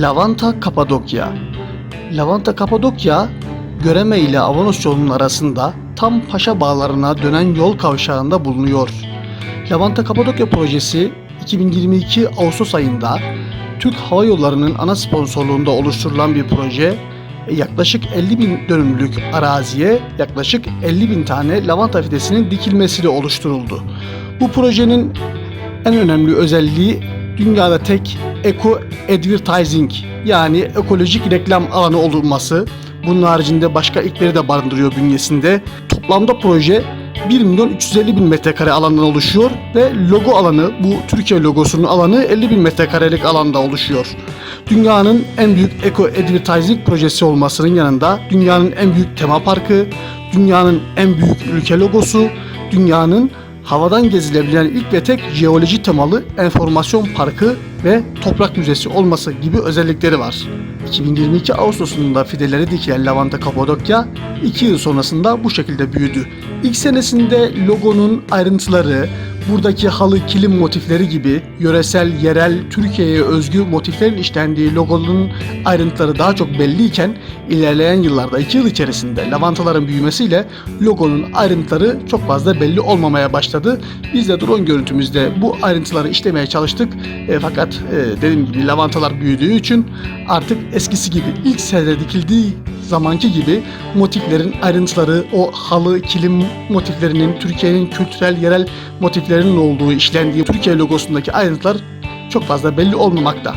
Lavanta Kapadokya Lavanta Kapadokya, Göreme ile Avanos yolunun arasında tam Paşa Bağları'na dönen yol kavşağında bulunuyor. Lavanta Kapadokya projesi 2022 Ağustos ayında Türk Hava Yolları'nın ana sponsorluğunda oluşturulan bir proje ve yaklaşık 50 bin dönümlük araziye yaklaşık 50 bin tane lavanta fidesinin dikilmesiyle oluşturuldu. Bu projenin en önemli özelliği dünyada tek eco advertising yani ekolojik reklam alanı olması. Bunun haricinde başka ilkleri de barındırıyor bünyesinde. Toplamda proje 1 milyon 350 bin metrekare alandan oluşuyor ve logo alanı bu Türkiye logosunun alanı 50 bin metrekarelik alanda oluşuyor. Dünyanın en büyük eco advertising projesi olmasının yanında dünyanın en büyük tema parkı, dünyanın en büyük ülke logosu, dünyanın havadan gezilebilen ilk ve tek jeoloji temalı enformasyon parkı ve toprak müzesi olması gibi özellikleri var. 2022 Ağustos'unda fideleri dikilen Lavanta Kapadokya 2 yıl sonrasında bu şekilde büyüdü. İlk senesinde logonun ayrıntıları, buradaki halı kilim motifleri gibi yöresel, yerel, Türkiye'ye özgü motiflerin işlendiği logonun ayrıntıları daha çok belliyken ilerleyen yıllarda 2 yıl içerisinde lavantaların büyümesiyle logonun ayrıntıları çok fazla belli olmamaya başladı. Biz de drone görüntümüzde bu ayrıntıları işlemeye çalıştık. E, fakat e, dediğim gibi lavantalar büyüdüğü için artık eskisi gibi ilk sene dikildiği zamanki gibi motiflerin ayrıntıları, o halı, kilim motiflerinin, Türkiye'nin kültürel, yerel motiflerinin olduğu, işlendiği Türkiye logosundaki ayrıntılar çok fazla belli olmamakta.